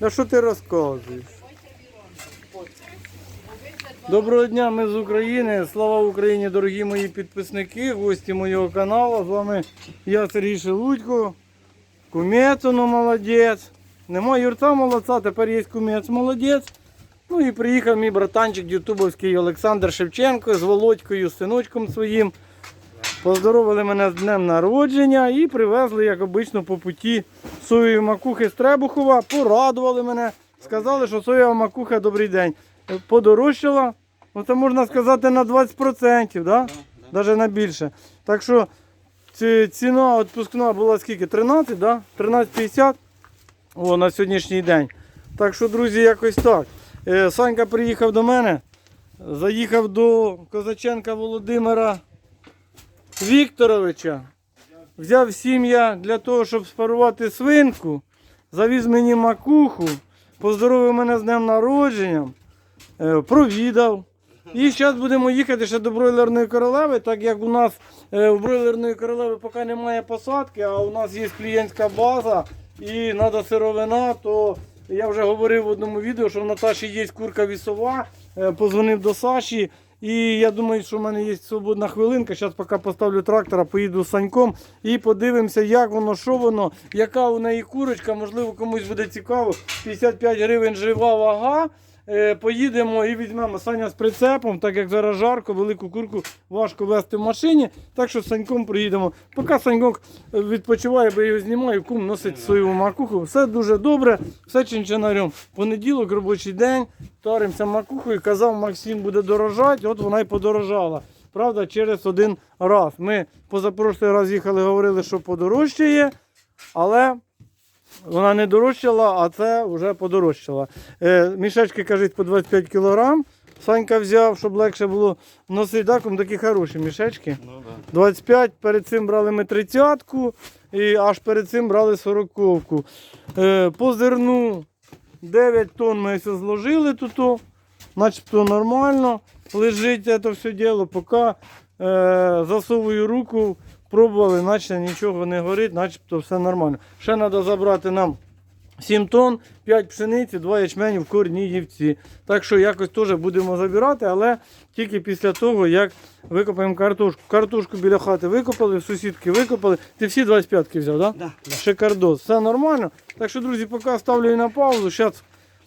А що ти розказуєш? Доброго дня, ми з України. Слава Україні, дорогі мої підписники, гості моєго каналу. З вами я Сергій Шелудько. Кумець, ну молодець. Нема юрта молодця, тепер є кумець молодець. Ну і приїхав мій братанчик ютубовський Олександр Шевченко з Володькою, синочком своїм. Поздоровили мене з днем народження і привезли, як обично, по путі соєві макухи з Требухова. Порадували мене. Сказали, що соєва макуха добрий день. Подорожчала, ну це можна сказати на 20%, да? навіть на більше. Так що ціна відпускна була скільки? 13, да? 13,50 О, на сьогоднішній день. Так що, друзі, якось так. Е, Санька приїхав до мене, заїхав до Козаченка Володимира Вікторовича. Взяв сім'я для того, щоб спарувати свинку, завіз мені макуху, поздоровив мене з днем народження, е, провідав. І зараз будемо їхати ще до бройлерної королеви, так як у нас е, у бройлерної королеви поки немає посадки, а у нас є клієнтська база і треба сировина, то я вже говорив в одному відео, що в Наташі є курка вісова, е, позвонив до Саші. І я думаю, що в мене є свободна хвилинка. Зараз поки поставлю трактора, поїду з Саньком і подивимося, як воно, що воно, яка у неї курочка. Можливо, комусь буде цікаво. 55 гривень жива вага. Е, Поїдемо і візьмемо Саня з прицепом, так як зараз жарко, велику курку важко вести в машині. Так що з Саньком приїдемо. Поки Саньок е, відпочиває, бо я його знімаю, кум носить свою макуху. Все дуже добре, все чинчинарем. Понеділок, робочий день, таримося макухою. Казав, Максим буде дорожати, от вона й подорожала. Правда, через один раз. Ми позапрошлий раз їхали, говорили, що подорожчає, але вона не дорожчала, а це вже подорожчала. Е, мішечки, кажуть, по 25 кг. Санька взяв, щоб легше було носити. Так, он такі хороші мішечки. Ну да. 25, перед цим брали ми 30-ку, і аж перед цим брали 40-ку. Е, по зерну 9 тонн ми все зложили тут, начебто нормально. Лежить це все діло, поки е, засовую руку, пробували, наче нічого не горить, начебто все нормально. Ще треба забрати нам 7 тонн, 5 пшениці, 2 ячмені в Корніївці. Так що якось теж будемо забирати, але тільки після того, як викопаємо картошку. Картошку біля хати викопали, сусідки викопали. Ти всі 25-ки взяв, так? Да, да. Шикардос. Все нормально. Так що, друзі, поки ставлю на паузу. Зараз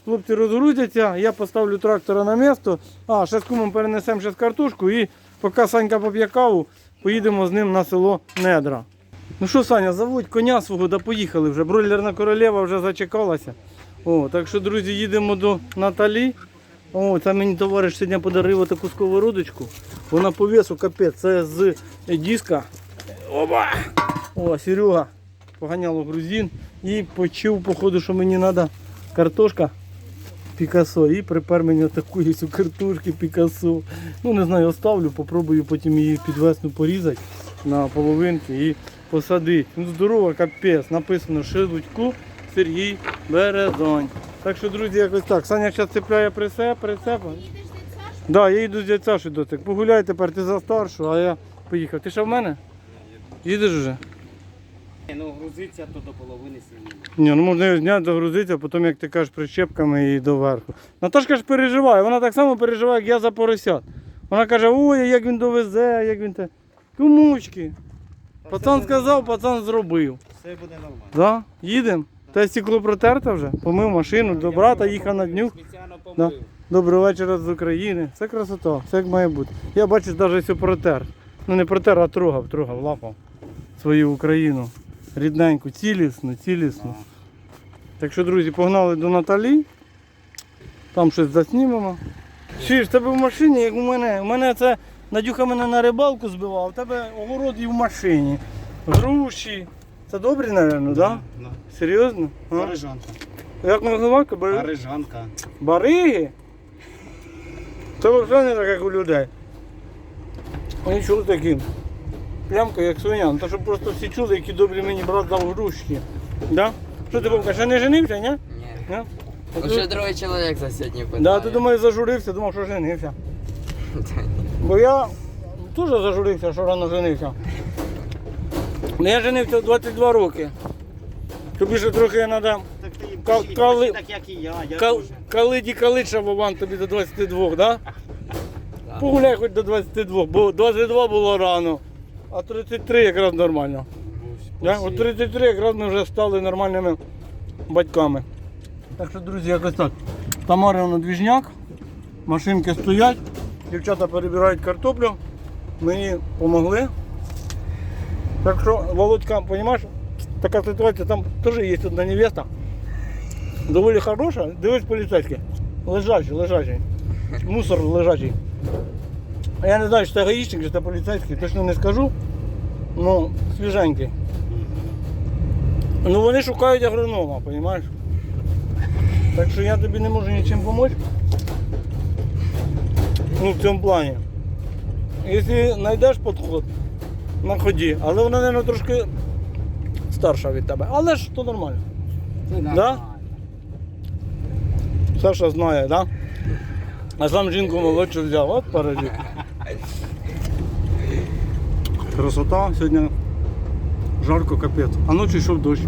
хлопці розгрузяться, я поставлю трактора на місто. А, ще з кумом перенесемо ще картошку і поки Санька поп'є каву, поїдемо з ним на село Недра. Ну що, Саня, заводь коня свого, да поїхали вже. Бройлерна королева вже зачекалася. О, так що, друзі, їдемо до Наталі. О, це мені товариш сьогодні подарив таку сковородочку. Вона по весу капець, це з диска. Оба! О, Серега поганяло грузин і почув, походу, що мені треба картошка Пікасо. І припер мені таку є картошки Пікасо. Ну не знаю, оставлю, попробую потім її під весну порізати на половинки і посадити. Ну здорово, капець. Написано Шелудько Сергій Березань. Так що, друзі, якось так. Саня зараз цепляє прицеп, прицепом. Да, я йду з дядь Сашою дотик. Погуляй тепер, ти за старшу, а я поїхав. Ти ще в мене? Їдеш вже? Ну, грузиться то до половини сім'ї. Ні, ну можна його зняти, загрузити, а потім, як ти кажеш, прищепками і доверху. Наташка ж переживає, вона так само переживає, як я за поросят. Вона каже, ой, як він довезе, як він те. Кумучки. Пацан сказав, пацан зробив. Все буде нормально. Да? Їдемо. Та стекло протерте вже, помив машину, до брата їхав на днюх. Спеціально Да. помив. Доброго вечора з України. Це красота, все як має бути. Я бачиш, навіть все протер. Ну не протер, а трогав, трогав, лапав свою Україну. Рідненьку, цілісну, цілісну. Так що, друзі, погнали до Наталі. Там щось заснімемо. Чи ж в тебе в машині, як у мене. У мене це Надюха мене на рибалку збивав, в тебе огород і в машині. Груші. Це добрі, мабуть, так? Да. Серйозно? А? Парижанка. Як називати? Бари... Парижанка. Бариги? Це взагалі не так, як у людей. Вони чули такі. Плямка, як свиня. Ну, То щоб просто всі чули, які добрі мені брат дав грушки. Да? Що ти Вовка, ще не женився, ні? Ні. Ні? А ти- другий чоловік за сьогодні питає. Да, ти думаєш, зажурився, думав, що женився. Бо я теж зажурився, що рано женився. Ну, я женився в 22 роки. Тобі ще трохи треба Ка- Почти коли- так, як і я. я Кал, коли дікалиша Вован тобі до 22, да? Погуляй хоч до 22, бо 22 було рано, а 33 якраз нормально. Да? От 33 якраз ми вже стали нормальними батьками. Так що, друзі, якось так. Тамарина двіжняк, машинки стоять, дівчата перебирають картоплю, мені допомогли. Так що, Володька, розумієш, така ситуація, там теж є одна невеста. Доволі хороша, дивись поліцейський. Лежачий, лежачий. Мусор лежачий. А Я не знаю, чи це гаїчник, чи це поліцейський, точно не скажу. Ну, свіженький. Ну вони шукають агронома, розумієш? Так що я тобі не можу нічим допомогти. Ну, в цьому плані. Якщо знайдеш підход, на ході, але вона, мабуть, трошки старша від тебе. Але ж то нормально. Да? Саша знає, так? Да? А сам жінку молодшу взяв, от паразит. Красота, сьогодні жарко капець. А ночі йшов дощ.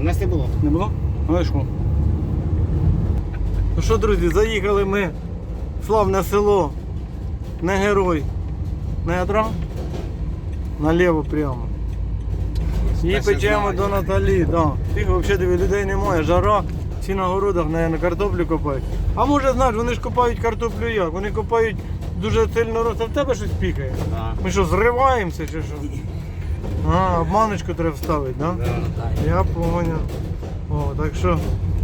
У нас не було. Не було? А йшло. Ну що, друзі, заїхали ми в славне село. Не герой. Не ядра. Наліво прямо. І печемо до Наталі, да. Тих взагалі людей немає, жара, всі на городах, на картоплю копають. А може, знаєш, вони ж копають картоплю як? Вони копають дуже сильно рост, а в тебе щось пікає. Да. Ми що, зриваємося чи що? А, обманочку треба вставити, так? Да? Да. Я понял. О, так що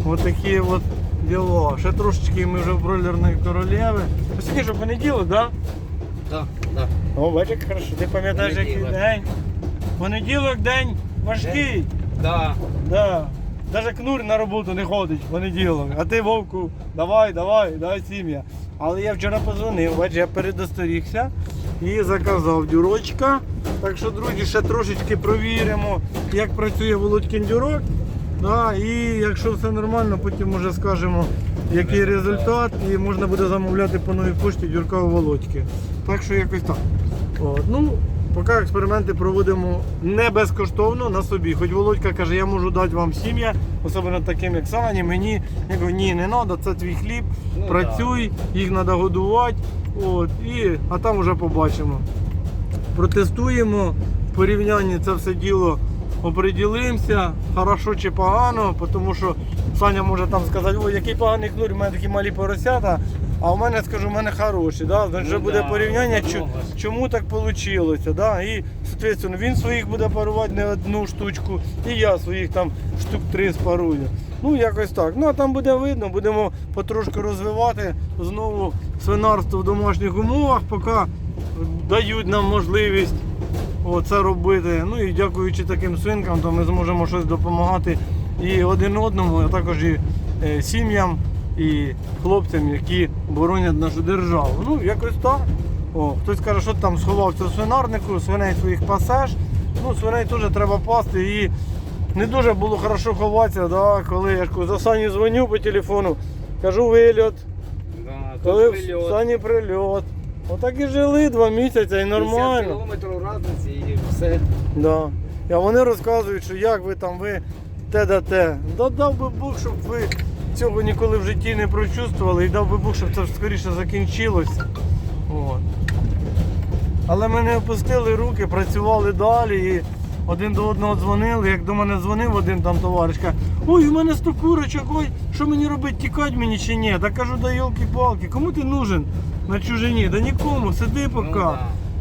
от такі от діла. Ще трошечки ми вже в бройлерної королеви. Сьогодні що понеділок, так? Да, да. О, бачиш, хорошо, ти пам'ятаєш, який день. Понеділок день важкий. Да. Да. Даже кнур на роботу не ходить в понеділок. А ти вовку, давай, давай, давай сім'я. Але я вчора позвонив, бач, я передосторігся і заказав дюрочка. Так що, друзі, ще трошечки провіримо, як працює Володькин дюрок. Да, і якщо все нормально, потім вже скажемо, який результат, і можна буде замовляти по новій пошті дюрка у Володьки. Так що якось так. От, ну, поки експерименти проводимо не безкоштовно на собі. Хоч Володька каже, я можу дати вам сім'я, особливо таким як Сані, мені. Я кажу, ні, не треба, це твій хліб, Ну, працюй, їх треба годувати. От, і, а там вже побачимо. Протестуємо, в порівнянні це все діло оприділимося, хорошо чи погано, тому що Саня може там сказати, ой, який поганий кнур, у мене такі малі поросята, а у мене, скажу, у мене хороші. Да? Вже Ну буде да, порівняння, ну, чо- ну, чому так вийшло. Да? І, соответственно, він своїх буде парувати не одну штучку, і я своїх там штук три спарую. Ну, якось так. Ну, а там буде видно, будемо потрошку розвивати знову свинарство в домашніх умовах, поки дають нам можливість це робити. Ну і дякуючи таким свинкам, то ми зможемо щось допомагати і один одному, а також і е, сім'ям, і хлопцям, які боронять нашу державу. Ну, якось так. О, хтось каже, що ти там сховався в свинарнику, свиней своїх пасеш. Ну, свиней теж треба пасти. І не дуже було хорошо ховатися, да, коли я за Саню дзвоню по телефону, кажу вильот, Да, коли в. Сані прильот. Отак і жили два місяці і 50 нормально. кілометрів разниці і все. Да. А вони розказують, що як ви там, ви те да те. Да дав би Бог, щоб ви цього ніколи в житті не прочувствували і дав би Бог, щоб це скоріше закінчилося. От. Але ми не опустили руки, працювали далі і один до одного дзвонили. Як до мене дзвонив один там товариш, каже, ой, у мене 100 курочок, ой, що мені робити, тікати мені чи ні? Та кажу, да йолки-палки, кому ти нужен на чужині? Да нікому, сиди поки. Ну, да.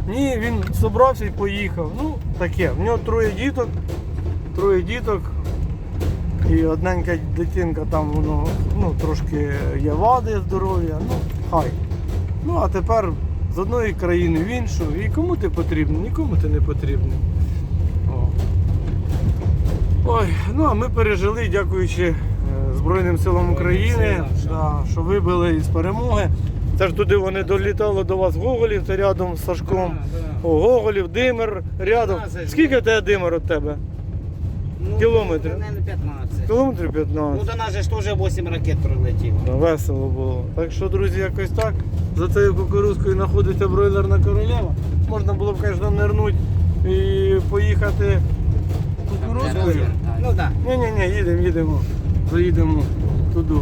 Ні, він зібрався і поїхав. Ну, таке. В нього троє діток, троє діток. І одненька дитинка там воно ну, трошки є вади здоров'я. Ну, хай. Ну, а тепер з одної країни в іншу. І кому ти потрібний? Нікому ти не потрібний. О. Ой, ну а ми пережили, дякуючи е, Збройним силам України, да, що вибили із перемоги. Це ж туди вони долітали до вас Гоголів, це рядом з Сашком. О, Гоголів, Димир, рядом. Скільки тебе Димир від тебе? Ну, Кілометрів? Наверное, 15. Кілометрів Ну 15. до нас же ж теж 8 ракет прилетіло. Ну, Весело було. Так що, друзі, якось так. За цією кукурузкою знаходиться бройлерна королева. Можна було б, звісно, нирнути і поїхати кукурузкою. Ну так. Да. Ні-ні-ні, їдемо, їдемо. заїдемо туди.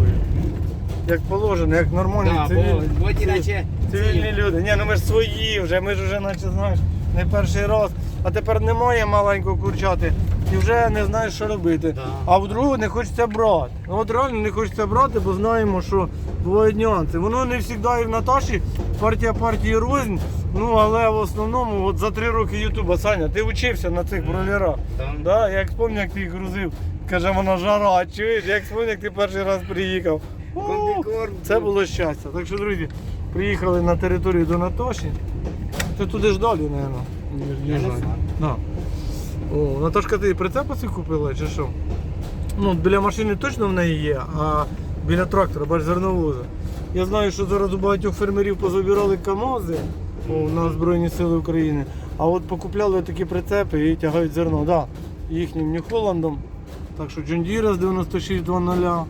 Як положено, як нормальні Да, цивільні. бо, от іначе Цивільні люди. Ні, ну ми ж свої вже, ми ж вже наче знаєш, не перший раз. А тепер немає маленького курчати і вже не знаєш, що робити. Да. А в другого не хочеться брати. Ну от реально не хочеться брати, бо знаємо, що бувають нюанси. Воно не завжди і в Наташі партія партії рознь. Ну але в основному от за три роки Ютуба, Саня, ти вчився на цих бролерах. Там. Да, як спомню, як ти їх грузив, каже, вона жара, чуєш, як спомню, як ти перший раз приїхав. О, це було щастя. Так що, друзі, приїхали на територію до Наташі. Ти туди ж далі, мабуть. Да. О, Наташка, ти прицепи купила чи що? Ну, біля машини точно в неї є, а біля трактора, бач, зерновоза. Я знаю, що зараз у багатьох фермерів позабирали КАМАЗи о, на Збройні Сили України, а от покупляли такі прицепи і тягають зерно. Да, їхнім Нью-Холландом. Так що Deere з 9620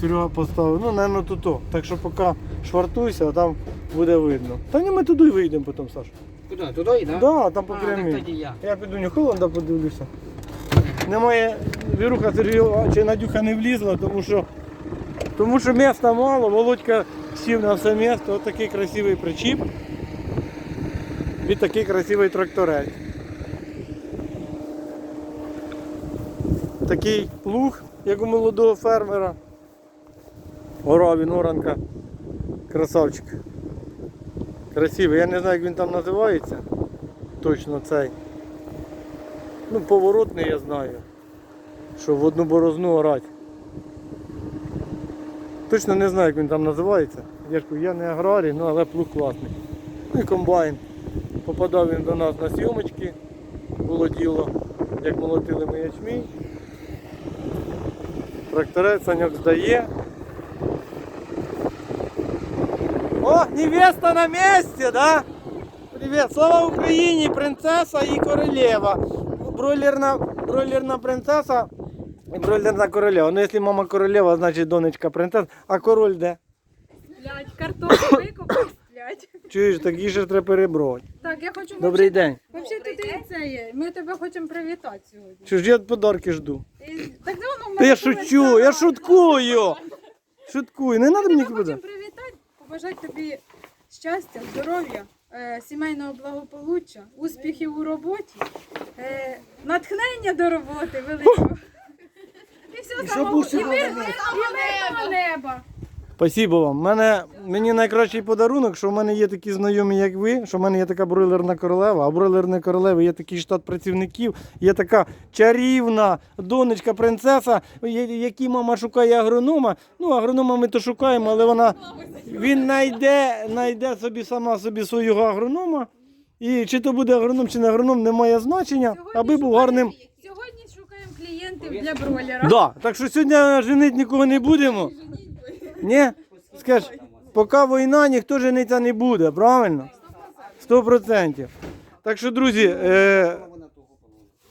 Серега поставив. Ну, мабуть, тут. Так що поки швартуйся, а там буде видно. Та ні, ми туди вийдемо потім, Саш. Куди? Туди, так? Да, там по А, так прямій. тоді я. Я піду Нью-Холланда подивлюся. Немає Віруха Сергійова чи Надюха не влізла, тому що, тому що міста мало, Володька сів на все місто, Ось такий красивий причіп. І такий красивий тракторець. Такий плуг, як у молодого фермера. Гора він оранка. Красавчик. Красивий. Я не знаю, як він там називається. Точно цей. Ну, поворотний я знаю. Що в одну борозну орать. Точно не знаю, як він там називається. Я ж кажу, я не аграрій, ну але плуг класний. Ну і комбайн. Попадав він до нас на сйомочки. Було діло, як молотили ми ячмінь. Тракторець Саньок здає. О, невеста на месте, да? Привет, слава Україні, принцеса і королева. Бройлерна, бройлерна принцеса і бройлерна королева. Ну, якщо мама королева, значить донечка принцеса. А король де? Блять, картоплю викопав, блять. Чуєш, такі ж треба перебрати. Так, я хочу Добрий день. Взагалі тут і це є. Ми тебе хочемо привітати сьогодні. Чуєш, я подарки жду. І... Так воно в Та я шучу, я шуткую. Шуткую, не треба Ми мені куди. хочемо привітати, побажати тобі щастя, здоров'я, е, сімейного благополуччя, успіхів у роботі, е, натхнення до роботи великого. І все щоб самого. І і мирного неба. Спасибо вам. Мене, мені найкращий подарунок, що в мене є такі знайомі, як ви, що в мене є така бройлерна королева, а бройлерної королеви є такий штат працівників, є така чарівна донечка, принцеса, я- якій мама шукає агронома. Ну, агронома ми то шукаємо, але вона він знайде, знайде собі сама собі свого агронома. І чи то буде агроном, чи не агроном, не має значення, аби був гарним. Сьогодні шукаємо клієнтів для бройлера. Да, так що сьогодні женити нікого не будемо. Ні? Скаж, поки війна, ніхто жениться не буде, правильно? Сто процентів. Так що, друзі, е,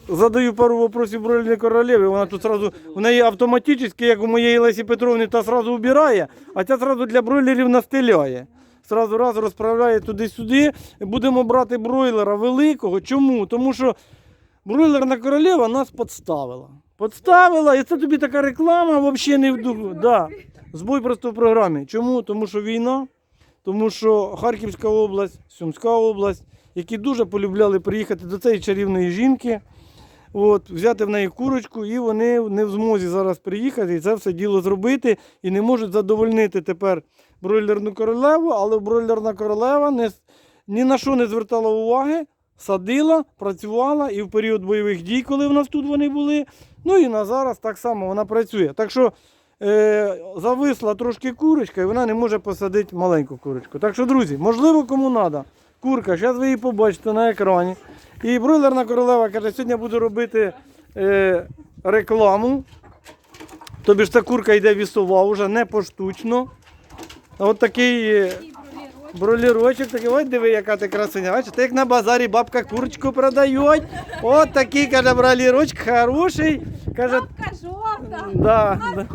задаю пару вопросів бройлерній королеві. Вона тут сразу, в неї автоматично, як у моєї Лесі Петровни, та сразу убирає, а ця сразу для бройлерів настеляє. Сразу раз розправляє туди-сюди. Будемо брати бройлера великого. Чому? Тому що бройлерна королева нас підставила. Підставила, і це тобі така реклама взагалі не в духу. Да. Збой просто в програмі. Чому? Тому що війна, тому що Харківська область, Сумська область, які дуже полюбляли приїхати до цієї чарівної жінки, от, взяти в неї курочку, і вони не в змозі зараз приїхати і це все діло зробити, і не можуть задовольнити тепер бройлерну королеву, але бройлерна королева не, ні на що не звертала уваги, садила, працювала і в період бойових дій, коли в нас тут вони були. Ну і на зараз так само вона працює. Так що е, зависла трошки курочка, і вона не може посадити маленьку курочку. Так що, друзі, можливо, кому треба. Курка, зараз ви її побачите на екрані. І бройлерна королева каже, сьогодні буду робити е, рекламу. Тобі ж ця курка йде вісова вже, не поштучно. От такий е, бролірочок, такий, ось диви, яка ти красуня. Бачите, як на базарі бабка курочку продають. От такий, каже, бролірочок хороший. Каже, Жовта, да, да.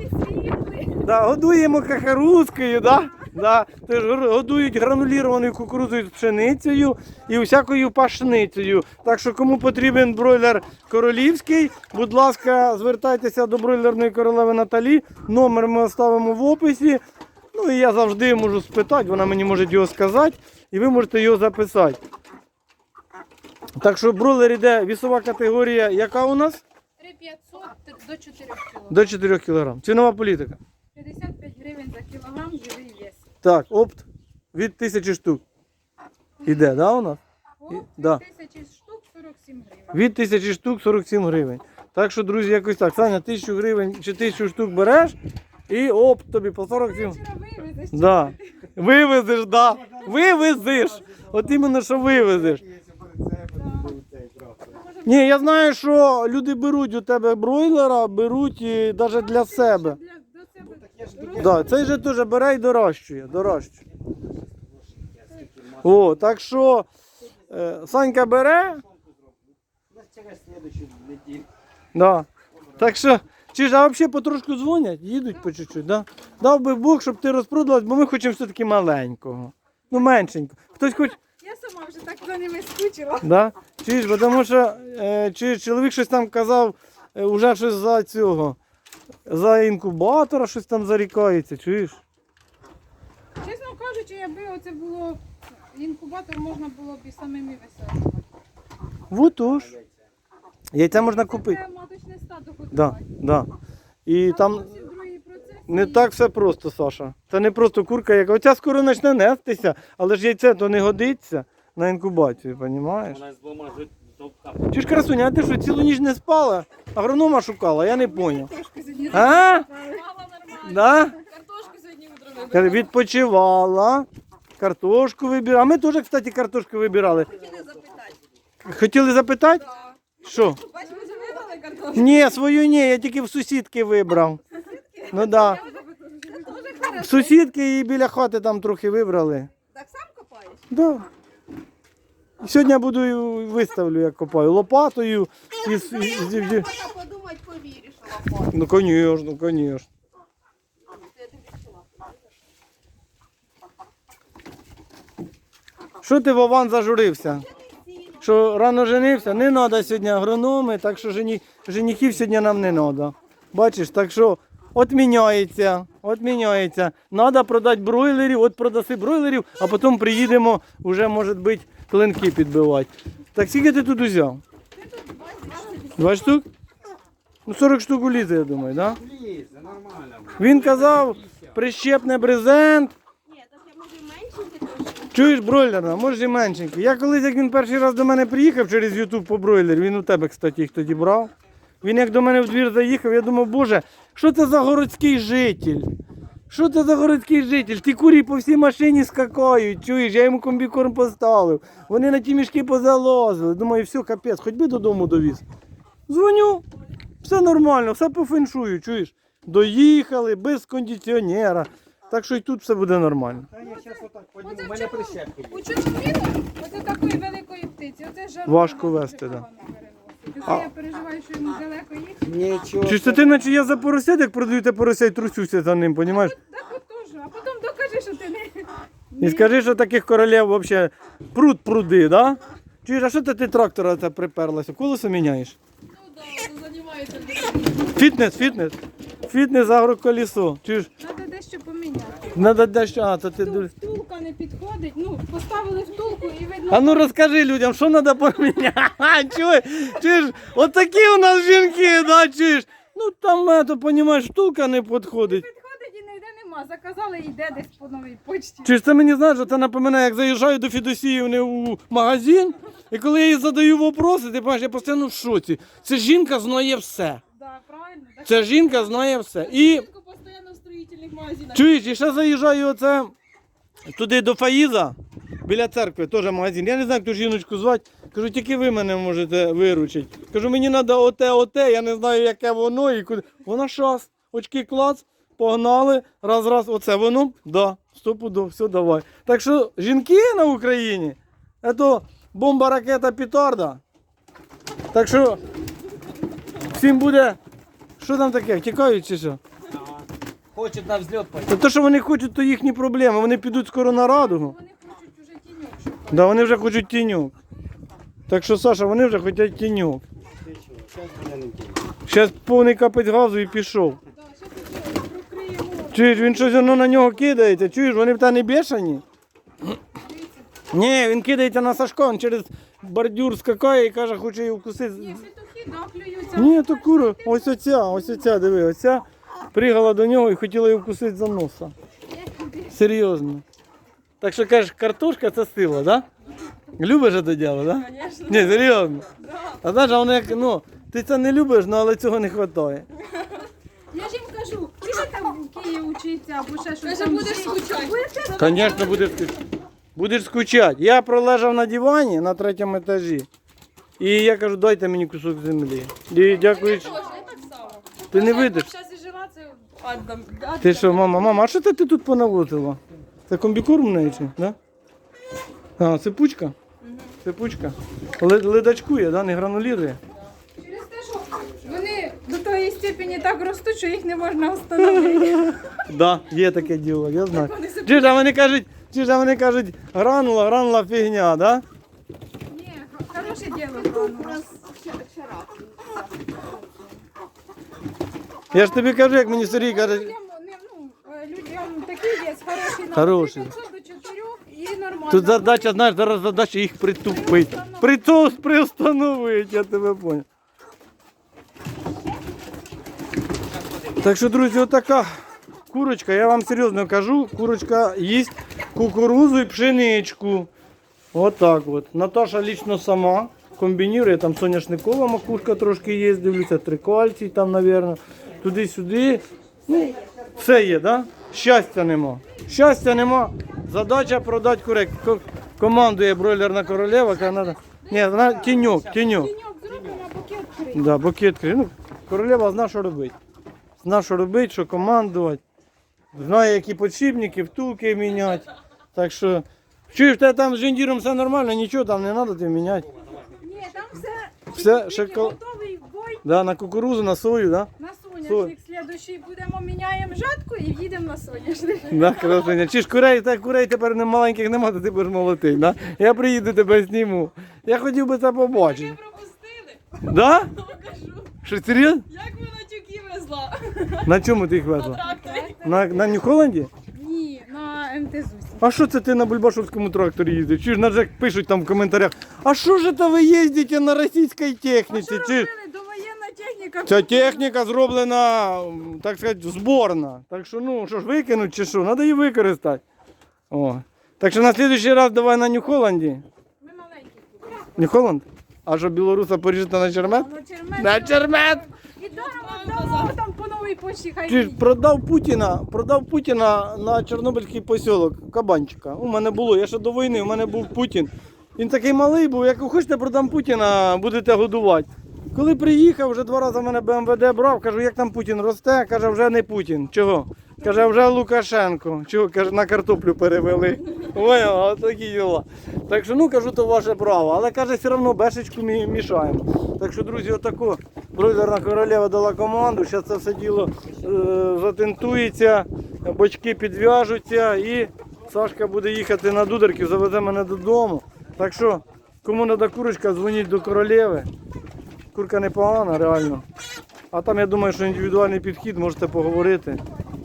Да, годуємо кахарузкою, да? Да, тож годують гранулірованою кукурудзою з пшеницею і всякою пашницею. Так що кому потрібен бройлер королівський, будь ласка, звертайтеся до бройлерної королеви Наталі. Номер ми оставимо в описі. Ну і я завжди можу спитати, вона мені може його сказати, і ви можете його записати. Так що бройлер іде вісова категорія, яка у нас? 3500 до 4 кг. До 4 кг. Цінова політика. 55 гривень за кілограм живий вес. Так, опт від тисячі штук. Іде, да, у нас? О, І- да. тисячі штук 47 гривень. Від тисячі штук 47 гривень. Так що, друзі, якось так. Саня, тисячу гривень чи тисячу штук береш і опт тобі по 47. Вивезеш. Да. Вивезеш, да. Вивезеш. От іменно, що вивезеш. Ні, я знаю, що люди беруть у тебе бройлера, беруть і навіть для себе. Да, цей же теж бере і дорощує, дорощує. О, так що е, Санька бере, да. Так що, чи ж а взагалі потрошку дзвонять, їдуть по чуть-чуть, да? Дав би Бог, щоб ти розпродалась, бо ми хочемо все-таки маленького. Ну, меншенького. Хтось хоч, Я сама вже так за ними скучила. да? Чи ж, бо тому що е, чи чоловік щось там казав, е, уже щось за цього, за інкубатора щось там зарікається, чуєш? Чесно кажучи, якби оце було інкубатор, можна було б і самими висаджувати. Вот уж. Яйця можна купити. Це маточне стадо Да, готувати. да. І там зовсім другий процес. не і- так все просто, Саша. Це не просто курка, яка оця скоро почне нестися, але ж яйце то не годиться на інкубацію, розумієш? Вона з двома жит довка. Чи ж красуня, а ти що цілу ніч не спала? Агронома шукала, я не поняв. А? Да? Картошку сьогодні утром Каже, Відпочивала, картошку вибирала. А ми теж, кстати, картошку вибирали. Хотіли запитати. Хотіли запитати? Що? Бачите, ви вже вибрали картошку? Ні, свою ні, я тільки в сусідки вибрав. Ну так. Да. В сусідки і біля хати там трохи вибрали. Так сам копаєш? Да. Сьогодні я буду і виставлю, як копаю лопатою. І, з- і, з- і- повіриш, що ну, звісно, звісно. Що ти, Вован, зажурився? Що рано женився? Не треба сьогодні агрономи, так що жені, женихів сьогодні нам не треба. Бачиш, так що отміняється, отміняється. Треба продати бройлерів, от продаси бройлерів, а потім приїдемо, вже, може бути, клинки підбивати. Так скільки ти тут узяв? Два штук? Ну 40 штук улізе, я думаю, так? Да? Нормально. Він казав, прищепне брезент. Чуєш бройлерна, може і меншенький. Я колись, як він перший раз до мене приїхав через Ютуб по бройлер, він у тебе, кстати, їх тоді брав. Він як до мене в двір заїхав, я думав, боже, що це за городський житель? Що це за городський житель? Ті курі по всій машині скакають, чуєш, я йому комбікорм поставив. Вони на ті мішки позалазили. Думаю, все, капець, хоч би додому довіз. Дзвоню, все нормально, все по феншую, чуєш? Доїхали без кондиціонера. Так що і тут все буде нормально. Та я зараз отак подніму, Оце у в мене чому? прищепки. У чому мінус? Оце такої великої птиці. Оце жарко. Важко вести, да. Я переживаю, що йому далеко їхати. Нічого. Чи ж це ти, наче я за поросят, як продаєте поросят, трусюся за ним, понімаєш? Так от теж. А потім докажи, що ти не... І скажи, що таких королів взагалі пруд пруди, да? Чуєш, а що ти, ти трактора це приперлася? Колесо міняєш? Ну да, ну займається. Фітнес, фітнес. Фітнес агроколісо. Чуєш, Треба дещо поміняти. треба дещо, а, то ти дуже... Втулка не підходить. Ну, поставили втулку і видно. А ну розкажи людям, що треба поміняти. Чуєш, чуєш, отакі у нас жінки, да, чуєш? Ну там, е, то, понімаєш, штука не підходить. Підходить і ніде нема. Заказали і йде десь по новій почті. Чи ж це мені знаєш, що це напоминає, як заїжджаю до Фідосіївни у магазин, і коли я їй задаю вопроси, ти бачиш, я постійно в шоці. Це жінка знає все. Да, правильно. Так Це жінка знає все. І жінку строїтельних магазинах. чуєш, і ще заїжджаю оце туди до Фаїза, біля церкви, теж магазин. Я не знаю, як ту жіночку звати. Кажу, тільки ви мене можете виручити. Кажу, мені треба оте, оте, я не знаю, яке воно і куди. Вона шас, очки клац, погнали, раз, раз, оце воно, да, стопудов, все, давай. Так що жінки на Україні, це бомба, ракета, петарда. Так що всім буде. Що там таке? Тікають чи що? Хочуть на взльот пойти. Та то, що вони хочуть, то їхні проблеми. Вони підуть скоро на радугу. Вони хочуть уже тіньок шукати. Да, вони вже хочуть тіньок. Так що, Саша, вони вже хочуть тіньок. Зараз повний капець газу і пішов. Да. Чуєш, він щось воно на нього кидається. Чуєш, вони в та не бешені? Ні, він кидається на Сашко, він через бордюр скакає і каже, хоче її вкусити. Ні, петухи доклюються. Ні, то кура, ось оця, ось оця, диви, оця пригала до нього і хотіла її вкусити за носа. Серйозно. Так що кажеш, картошка це сила, да? Любиш це діло, да? Звісно. Ні, серйозно. А знаєш, а воно як, ну, ти це не любиш, ну, але цього не вистачає. Я ж їм кажу, ти ж там в Києві вчиться, або ще щось. Каже, там будеш скучати. Звісно, будеш скучати. Будеш скучати. Я пролежав на дивані на третьому етажі. І я кажу, дайте мені кусок землі. І дякую. Тож, я так само. Ти не видиш? Зараз і жила, це віддам. Ти що, мама, мама, а що ти, ти тут понаводила? Це комбікорм в неї чи? Да? А, це пучка? Це пучка. Ледачкує, да? не гранулірує. Через те, що вони до тої степені так ростуть, що їх не можна встановити. Да, є таке діло, я знаю. Чи ж вони кажуть, чи ж вони кажуть, гранула, гранула фігня, да? Ні, хороше діло. гранула. Я ж тобі кажу, як мені Сергій каже. Людям, не, ну, е, людям такий є хороший на Хороший. 500 до 4 і нормально. Тут задача, знаєш, зараз задача їх притупити. Притус приустановити, я тебе понял. Так що, друзі, отака курочка, я вам серйозно кажу, курочка їсть кукурузу і пшеничку. Отак от. Наташа лічно сама комбінує, там соняшникова макушка трошки є, дивлюся, трикольці там, мабуть, Туди-сюди. Ну, все є, да? Щастя нема. Щастя нема. Задача продати курей. Ко- Командує бройлерна королева, яка надо. Ні, вона тіньок, тіньок. Да, букет. Ну, королева знає, що робити. Знає, що робити, що командувати. Знає, які подшипники, втулки міняти. Так що, чуєш, тебе там з жендіром все нормально, нічого там не треба тобі міняти. Ні, там все, Все, шокол- готовий бой Да, на кукурузу, на сою, да? на. Соняшник. Слідущий будемо міняємо жатку і їдемо на соняшник. Да, красуня. Чи ж курей, так курей тепер не маленьких нема, то ти будеш молотий, да? Я приїду тебе зніму. Я хотів би це побачити. пропустили. Да? Що серйозно? Як вона тюки везла На чому ти їх везла? на тракторі. На, на Нью-Холланді? Ні, на МТЗУСі. А що це ти на Бульбашовському тракторі їздиш? Чи ж на Джек пишуть там в коментарях, а що ж це ви їздите на російській А техніці? що Чи... техніка. Ця техніка зроблена, так сказати, зборна. Так що, ну, що ж, викинуть чи що? Треба її використати. О. Так що на наступний раз давай на Нью-Холланді. Ми маленькі. Нью-Холланд? А що білоруса поріжете на чермет? На чермет. На чермет! І даром дамо там по новій почті хай Чи ж продав Путіна, продав Путіна на Чорнобильський посілок кабанчика. У мене було, я ще до війни, у мене був Путін. Він такий малий був, як ви хочете, продам Путіна, будете годувати. Коли приїхав, вже два рази мене БМВД брав, кажу, як там Путін росте, каже, вже не Путін. Чого? Каже, вже Лукашенко. Чого? Каже, на картоплю перевели. Ой, а такі діла. Так що, ну кажу, то ваше право. Але каже, все одно бешечку мі- мішаємо. Так що, друзі, отако. Бройлерна королева дала команду. Зараз це все діло е, затентується, бочки підв'яжуться і Сашка буде їхати на дударків, завезе мене додому. Так що, кому треба курочка, дзвоніть до королеви. Курка непогана, реально. А там я думаю, що індивідуальний підхід можете поговорити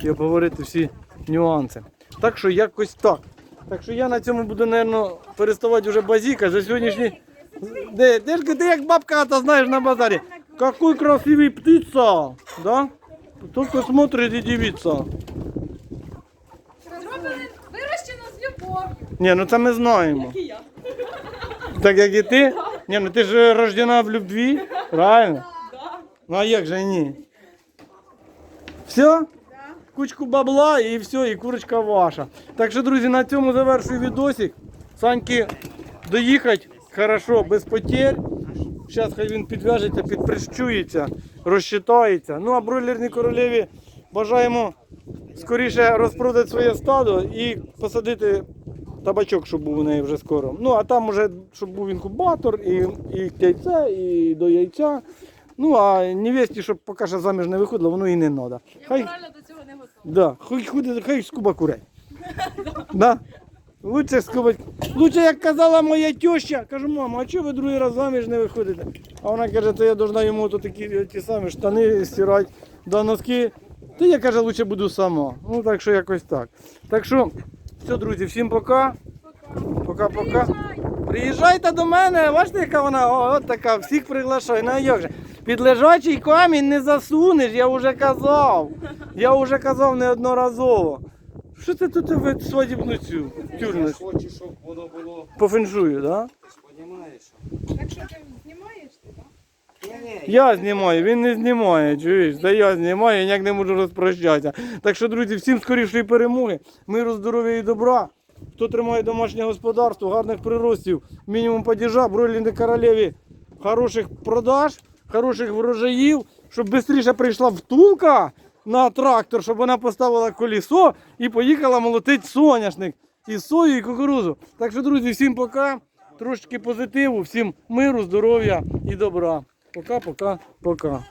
і обговорити всі нюанси. Так що якось так. Так що я на цьому буду, мабуть, переставати вже базіка за сьогоднішній. Де, де ж ти як бабка, та знаєш на базарі. Какой красивий птиця, да? Тільки смотрить і дивиться. Вирощено з любов'ю. Ні, ну це ми знаємо. І я. Так як і ти? Ні, ну ти ж рождена в любві, правильно? Ну а як же ні? Все? Кучку бабла і все, і курочка ваша. Так що, друзі, на цьому завершую відосик. Саньки доїхати хорошо, без потерь. Зараз хай він підв'яжеться, підприщується, розчитається. Ну а бройлерній королеві бажаємо скоріше розпродати своє стадо і посадити табачок, щоб був у неї вже скоро. Ну а там уже, щоб був інкубатор, і, і яйце, і до яйця. Ну а невесті, щоб поки що заміж не виходило, воно і не треба. Я Хай морально до цього не готова. Да, хай худе, хай скуба курей. Да. Лучше скубать. Лучше, як казала моя теща, кажу, мама, а чого ви другий раз заміж не виходите? А вона каже, то я должна йому то такі ті самі штани стирати, да носки. Та я каже, лучше буду сама. Ну так що якось так. Так що, все, друзі, всім пока. Пока-пока. Приїжджайте до мене, бачите, яка вона О, от така, всіх приглашаю. Ну як же? Під лежачий камінь не засунеш, я вже казав. Я вже казав неодноразово. Що ти тут ви свадібну цю тюрнеш? Хочу, щоб воно було, По феншую, да? ти ж розумієш? Так що ти знімаєш ти, так? Ні-ні, Я знімаю, він не знімає, чуєш? Та я знімаю, ніяк не можу розпрощатися. Так що, друзі, всім скорішої перемоги, миру, здоров'я і добра. Хто тримає домашнє господарство, гарних приростів, мінімум падіжа, бройлінди королеві, хороших продаж, хороших врожаїв, щоб швидше прийшла втулка на трактор, щоб вона поставила колесо і поїхала молотити соняшник і сою, і кукурузу. Так що, друзі, всім пока. Трошки позитиву, всім миру, здоров'я і добра. Пока, пока, пока.